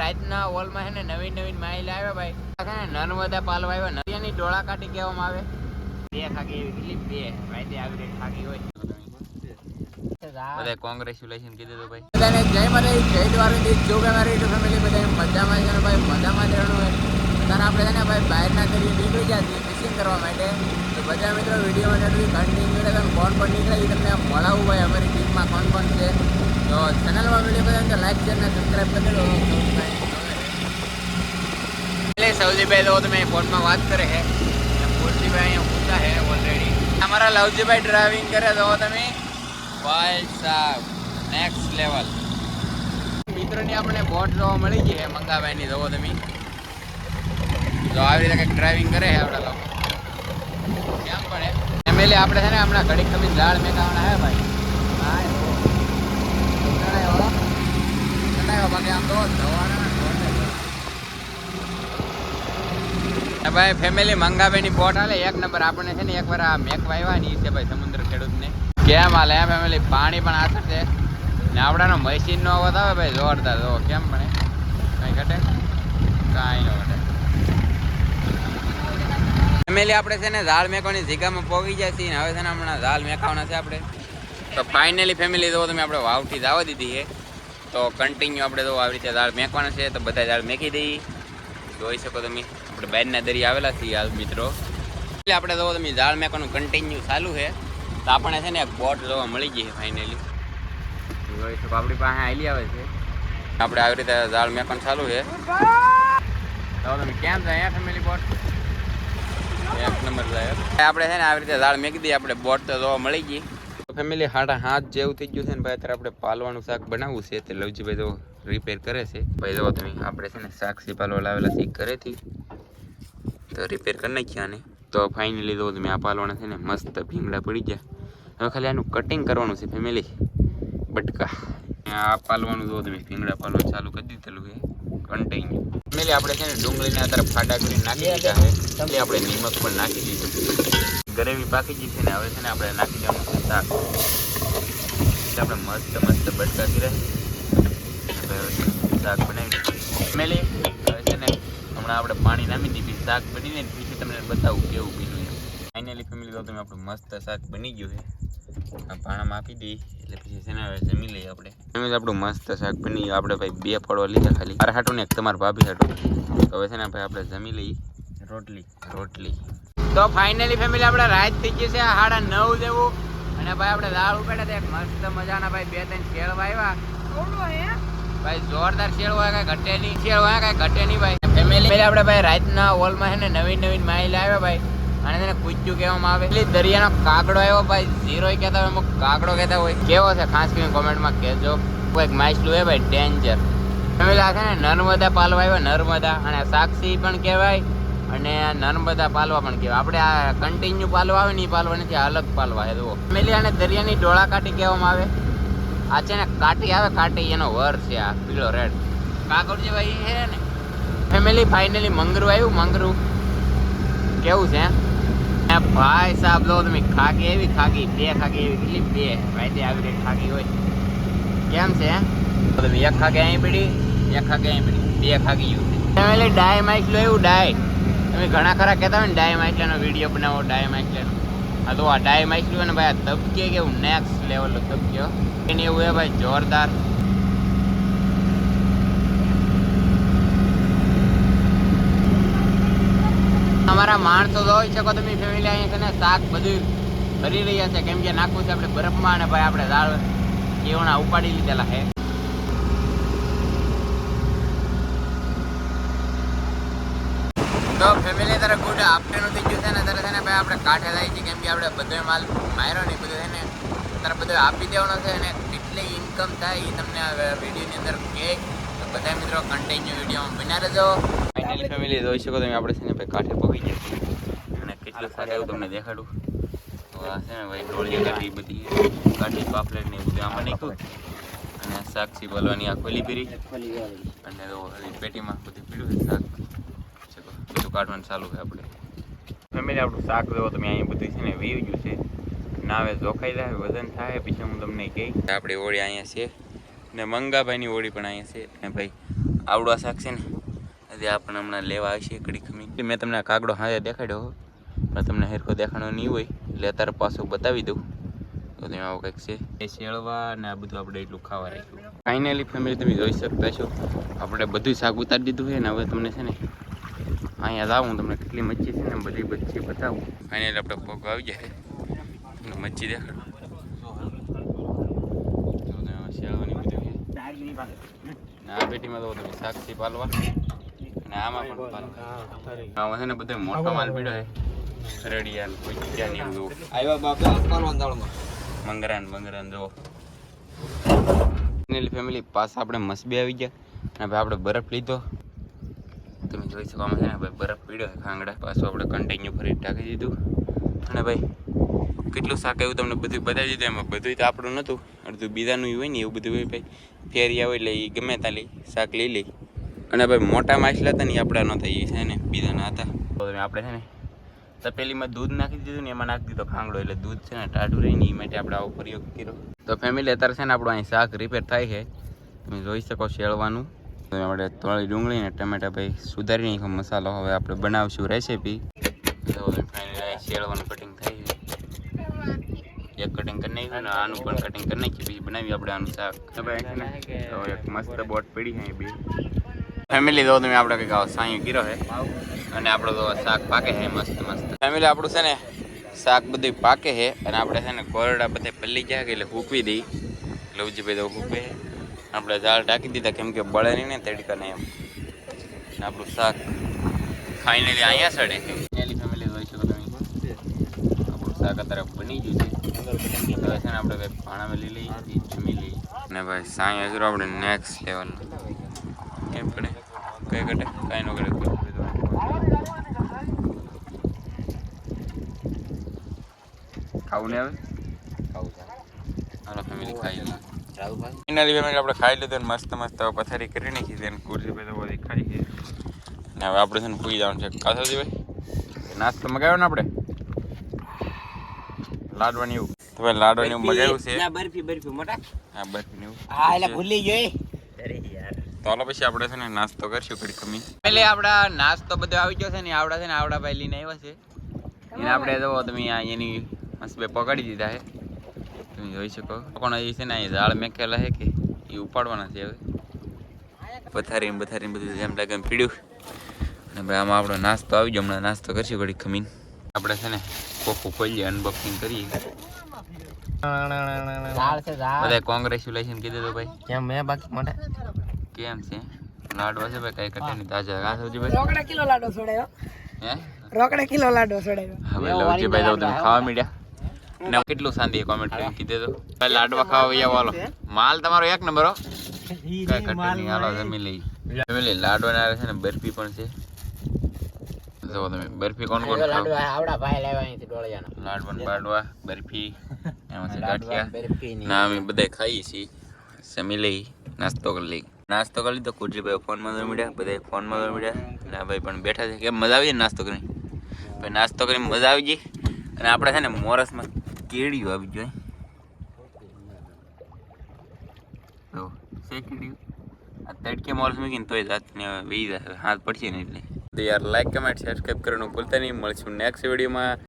રાતના હોલમાં છે ને નવીન નવીન માઇલ આવ્યા ભાઈ. નર્મદા પાલવા આવ્યા. નદીની ડોળા કાઢી કહેવામાં આવે. બે ખાગી એવી કેટલી? બે. રાતે આવી રીતે ખાગી હોય. બધા કોંગ્રેચ્યુલેશન કીધું હતું ભાઈ. બધાને જય મારે જય દ્વારકી જો કે મારી યુટ્યુબ ફેમિલી બધા મજામાં છે ભાઈ? મજામાં જ રહેવાનું હોય ત્યારે આપણે છે ને ભાઈ બહારના તરીકે નીકળી ગયા છીએ ફિશિંગ કરવા માટે. તો બધા મિત્રો કન્ટિન્યુ તમે કોણ પણ નીકળે એ તમને મળાવું ભાઈ અમારી ટીમમાં કોણ કોણ છે. તો ચેનલમાં વીડિયો કર્યો તો લાઈક શેર અને કરી દો એટલે સવજીભાઈ તો તમે ફોનમાં વાત કરે છે. મૂર્તિભાઈ અહીંયા પૂછા છે ઓલરેડી અમારા લવજીભાઈ ડ્રાઇવિંગ કરે તો તમે ભાઈ સાહેબ નેક્સ્ટ લેવલ મિત્રોની આપણે બોટ જોવા મળી ગઈ છે મંગાભાઈની જોવો તમે. તો આવી રીતે કંઈક ડ્રાઇવિંગ કરે છે આપણા લોકો. કેમ પડે ફેમિલી આપણે છે ને હમણાં ઘડીક ખમી ઝાડ મેકાવાના હે ભાઈ હા એ તો. ચડાયો. ચડાયો બાકી આમ તો ધોવાના ને ધોવાના જ. ને ભાઈ ફેમિલી મંગાવેની બોટ હાલે એક નંબર આપણને છે ને, એકવાર આ મેકવા આવ્યા છે ભાઈ સમુદ્ર ખેડૂતને. કેમ હાલે ફેમિલી પાણી પણ આસર છે. ને આપણાનો મશીન નો અવાજ આવે ભાઈ, જોરદાર. જો, કેમ પણ કઈ ઘટે? કાંઈ ન ઘટે. ફેમિલી આપણે છે ને, ઝાડ મેકવાની જગ્યામાં પોગી જાય છે ને, હવે છે ને, હમણાં ઝાડ મેકાવાના છે આપણે. તો ફાઇનલી ફેમિલી જો તમે આપણે વાવથી જવા દીધી છે. તો કન્ટિન્યુ આપણે તો આવી રીતે ઝાડ મેંકવાના છે, તો બધા ઝાડ મેંકી દઈએ. જોઈ શકો તમે, આપણે બેનના દરી આવેલા છીએ હાલ મિત્રો. એટલે આપણે જોવો તમે ઝાડ મેંકવાનું કન્ટિન્યુ ચાલુ છે. તો આપણને છે ને બોટ જોવા મળી ગઈ ફાઇનલી જોઈ શકો આપણી પાસે આવેલી આવે છે. આપણે આવી રીતે ઝાડ મેંકવાનું ચાલુ છે. તો તમે કેમ જાય ફેમિલી બોટ એક નંબર જાય આપણે છે ને આવી રીતે ઝાડ મેંકી દઈએ, આપણે બોટ તો જોવા મળી ગઈ. ફેમિલી હાડા હાથ જેવું થઈ ગયું છે ને ભાઈ, અત્યારે આપણે પાલવાનું શાક બનાવવું છે. તે લવજીભાઈ તો રિપેર કરે છે. ભાઈ જો તમે, આપણે છે ને શાક પાલવા લાવેલા છે ઘરેથી. તો રિપેર કરી નાખ્યા ને તો ફાઇનલી જો તમે, આ પાલવાના છે ને મસ્ત ભીંગડા પડી ગયા. હવે ખાલી આનું કટિંગ કરવાનું છે ફેમિલી બટકા. આ પાલવાનું જો તમે, ભીંગડા પાલવાનું ચાલુ કરી દીધેલું છે. કન્ટિન્યુ ફેમિલી આપણે છે ને ડુંગળીને અત્યારે ફાડા કરીને નાખી દીધા છે. એટલે આપણે નિમક પણ નાખી દીધું ગરેવી પાકી ગઈ છે ને, હવે છે ને આપણે નાખી દેવાનું શાક એટલે આપણે મસ્ત મસ્ત બટકા રહે શાક બનાવી મેલી હવે છે ને હમણાં આપણે પાણી નામી દીધી શાક બની જાય ને, પછી તમને બતાવું કેવું બન્યું એમ. ફાઇનલી ફેમિલી તો તમે આપણું મસ્ત શાક બની ગયું છે. આ પાણામાં આપી દઈએ, એટલે પછી છે જમી લઈએ આપણે. ફેમિલી આપણું મસ્ત શાક બની ગયું. આપણે ભાઈ બે ફળવા લીધા ખાલી. મારા હાટું ને તમારા ભાભી હાટું. હવે છે ને ભાઈ આપણે જમી લઈએ. રોટલી રોટલી. તો ફાઇનલી ફેમિલી આપણે રાત થઈ ગઈ છે. સાડા નવ જેવું. અને ભાઈ આપણે દાળ ઉપાડ્યા એક મસ્ત મજાના ભાઈ બે ત્રણ શેળવા આવ્યા. ભાઈ જોરદાર શેળ હોય કઈ ઘટે નહીં શેળ હોય કઈ ઘટે નહીં ભાઈ. ફેમિલી આપણે ભાઈ રાતના હોલમાં છે ને નવીન નવીન માઇલ આવ્યા ભાઈ. અને તેને કૂચ્યું કહેવામાં આવે. એટલે દરિયાનો કાગડો આવ્યો ભાઈ. ઝીરો કહેતા હોય અમુક કાગડો કહેતા હોય. કેવો છે? ખાસ કરીને કોમેન્ટમાં કહેજો. કોઈક માઇસલું હોય ભાઈ ડેન્જર ફેમિલી આ છે ને નર્મદા પાલવા આવ્યો નર્મદા. અને સાક્ષી પણ કહેવાય. અને નર્મદા પાલવા પણ કહેવાય. આપણે આ કન્ટિન્યુ પાલવા આવે ને એ પાલવા નથી અલગ પાલવા છે, જુઓ. ફેમિલી આને દરિયાની ડોળા કાઠી કહેવામાં આવે. આ છે ને કાટી આવે કાટી એનો વર છે આ, પીળો રેડ કાગળ ભાઈ છે ને ફેમિલી ફાઇનલી મંગરું આવ્યું, મંગરું. કેવું છે? ભાઈ સાહેબ લો તમે ખાગી એવી ખાગી, બે ખાગી એવી કેટલી બે ભાઈ આવી રીતે ખાગી હોય. કેમ છે? તમે એક ખાકી અહીં પીડી, એક ખાકી અહીં પીડી, બે ખાગી યુ ડાય માઇકલો એવું ડાય. તમે ઘણા ખરા કહેતા હોય ને, ડાય માઇકલાનો વીડિયો બનાવો, ડાય માઇકલાનો હા તો આ ડાય માઇકલું ને ભાઈ આ તબકે કેવું નેક્સ્ટ લેવલનો ધબક્યો એને એવું હે ભાઈ, જોરદાર. અમારા માણસો જોઈ શકો તમે ફેમિલી અહીંયા છે ને, શાક બધું ભરી રહ્યા છે. કેમ કે નાખવું છે આપણે બરફમાં અને ભાઈ આપણે દાળ કેવણા ઉપાડી લીધેલા છે તો ફેમિલી તારે ગુડ આફ્ટરનૂન થઈ ગયું છે ને, ત્યારે છે ને ભાઈ આપણે કાંઠે થાય છે કેમ કે આપણે બધો માલ માર્યો ને બધું છે તારે બધું આપી દેવાનો છે અને કેટલી ઇન્કમ થાય એ તમને વિડીયોની અંદર કહે. તો બધા મિત્રો કન્ટિન્યુ વિડીયોમાં બના રહેજો. ફાઇનલી ફેમિલી જોઈ શકો તમે, આપણે છે ને ભાઈ કાંઠે પગી જાય અને કેટલું સારું એવું તમને દેખાડું. તો આ છે ને ભાઈ ડોળી કાઢી બધી કાઢી પાપલેટ ને બધું આમાં નાખ્યું. અને સાક્ષી બોલવાની આ ખોલી પીરી અને પેટીમાં બધું પીડ્યું શાક. કાઢવાનું ચાલુ છે આપણે. ફેમિલી આપણું શાક જોવો તમે અહીંયા બધું છે ને વીવ ગયું છે. નાવે જોખાઈ જાય વજન થાય પછી હું તમને કહી. આપણી હોળી અહીંયા છે. ને મંગાભાઈની હોળી પણ અહીંયા છે. ને ભાઈ આવડો આ શાક છે ને હજી આપણે હમણાં લેવા આવશે કડી ખમી મેં તમને કાગડો હાથે દેખાડ્યો પણ તમને હેરખો દેખાડો નહીં હોય એટલે અત્યારે પાછું બતાવી દઉં. તો તમે આવું કંઈક છે. એ શેળવા ને આ બધું આપણે એટલું ખાવા રાખ્યું. ફાઇનલી ફેમિલી તમે જોઈ શકતા છો. આપણે બધું શાક ઉતારી દીધું છે ને હવે તમને છે ને અહીંયા જાઉં તમને કેટલી મચ્છી છે ને બધી મચ્છી બતાવું. ફાઇનલ આપણે પગ આવી જાય તમને મચ્છી દેખાડું. ને પેટીમાં તો તમે પાલવા. અને આમાં પણ પાલવા. આમાં છે ને બધો મોટો માલ પીડ્યો છે. રડિયાન કુચિયા ને એવું આવ્યા બાપા પાલવાન દાળમાં મંગરાન મંગરાન જો ફેમિલી પાસે આપણે મસબી આવી ગયા. અને આપણે બરફ લીધો. તમે જોઈ શકો છે ને ભાઈ બરફ પીડ્યો ખાંગડા પાછું આપણે કન્ટિન્યુ ફરી ઢાંકી દીધું. અને ભાઈ, કેટલું શાક આવ્યું તમને બધું બતાવી દીધું એમાં? બધું તો આપણું નહોતું. અડધું બીજાનું હોય ને એવું બધું હોય ભાઈ. ફેરી આવે એટલે એ ગમે ત્યાં લઈ, શાક લઈ લઈ. અને ભાઈ, મોટા માછલા હતા ને એ આપણા નહોતા, એ છે ને બીજાના હતા. આપણે છે ને તપેલીમાં દૂધ નાખી દીધું ને એમાં નાખી દીધો ખાંગડો, એટલે દૂધ છે ને ટાઢું રહે ને એ માટે આપણે આવો પ્રયોગ કર્યો. તો ફેમિલી અત્યારે છે ને આપણું અહીં શાક રિપેર થાય છે. તમે જોઈ શકો શેળવાનું. આપણે તળી ડુંગળી ને ટમેટા ભાઈ સુધારી નાખ્યો, મસાલો હવે આપણે બનાવશું રેસીપી તો ફાઇનલી શેળવાનું કટિંગ થઈ એક કટિંગ કરી નાખ્યું ને આનું પણ કટિંગ કરી નાખ્યું, પછી બનાવી આપણે આનું શાક. તો એક મસ્ત બોટ પડી છે બી. ફેમિલી તો તમે આપણે કંઈક સાંયો ગીરો છે. અને આપણો તો શાક પાકે છે, મસ્ત મસ્ત. ફેમિલી આપણું છે ને, શાક બધું પાકે છે. અને આપણે છે ને કોરડા બધે પલ્લી ગયા એટલે હૂકવી દઈ. લવજીભાઈ તો હૂકવે આપણે ઝાડ ઢાંકી દીધા કેમ કે બળે નહીં ને તડકાને એમ. અને આપણું શાક ફાઇનલી અહીંયા સડે. ફેમિલી ફેમિલી જોઈ શકો તમે આપણું શાક અત્યારે બની ગયું છે. હવે છે ને આપણે કંઈક ભાણામાં લઈ લઈએ જમી લઈએ. અને ભાઈ સાંઈ હજુ આપણે નેક્સ્ટ લેવલ કેમ પડે કઈ કટે કાંઈ ન કોઈ ખાવું ને હવે હાલો ફેમિલી ખાઈ લે. ફાઇનલી ફેમિલી આપણે ખાઈ લીધું મસ્ત મસ્ત પથારી કરી નાખી છે કુર્સી પર તો બધી ખાઈ ગઈ. ને હવે આપણે છે ને પૂરી જવાનું છે. કાસરજીભાઈ નાસ્તો મગાવ્યો ને આપણે? લાડવાની એવું. તો ભાઈ લાડવાની એવું મગાવ્યું છે. ના બરફી બરફી મોટા. હા બરફી એવું. હા એટલે ભૂલી ગયો એ તો હાલો પછી આપણે છે ને નાસ્તો કરશું કમી એટલે આપડા નાસ્તો બધો આવી ગયો છે ને આવડા છે ને આવડા ભાઈ લઈને આવ્યા છે. એને આપણે જો તમે એની મસ્ત બે પકડી દીધા છે. તમે જોઈ શકો. પણ એ છે ને અહીં ઝાડ મેકેલા છે કે એ ઉપાડવાના છે હવે. પથારી ને બથારી ને બધું જેમ લાગે એમ પીડ્યું. અને ભાઈ આમાં આપણો નાસ્તો આવી ગયો. હમણાં નાસ્તો કરશું ઘડી ખમીન. આપણે છે ને કોકું ખોલીએ અનબોક્સિંગ કરીએ. બધા કોંગ્રેચ્યુલેશન કીધું તો ભાઈ? કેમ મેં બાકી માટે કેમ છે? લાડવા છે ભાઈ કઈ કટે નહીં. તાજા આ સૌજી ભાઈ. રોકડા કિલો લાડો છોડાયો હે. રોકડા કિલો લાડો છોડાયો હવે લવજીભાઈ તો તમે ખાવા મીડ્યા. ને કેટલું શાંતિ કોમેન્ટ કરીને કીધે તો લાડવા ખાવા વૈયા વાલો માલ તમારો એક નંબર હો. કઈ કટે નહીં હાલો જમી લઈ જમી લઈ લાડવા ને છે ને બરફી પણ છે. જો તમે બરફી કોણ કોણ લાડવા આવડા ભાઈ લાવ્યા અહીંથી ડોળિયાના. લાડવા બાડવા બરફી એમાં છે ગાંઠિયા. ના અમે બધા ખાઈ છી જમી લઈ નાસ્તો કરી લઈ નાસ્તો કરી લીધો કુટરીભાઈ ફોનમાં જોઈ મળ્યા બધા ફોનમાં જોઈ મળ્યા. ના ભાઈ પણ બેઠા છે. કેમ મજા આવી નાસ્તો કરીને? ભાઈ નાસ્તો કરીને મજા આવી ગઈ. અને આપણે છે ને મોરસમાં કેળીઓ આવી જોઈ તો છે કેળીઓ? આ તડકે મોરસ મૂકીને તોય જાતને વી જાય હાથ પડશે ને એટલે. તો યાર લાઈક કમેન્ટ સબસ્ક્રાઈબ કરવાનું ભૂલતા નહીં. મળશું નેક્સ્ટ વિડીયોમાં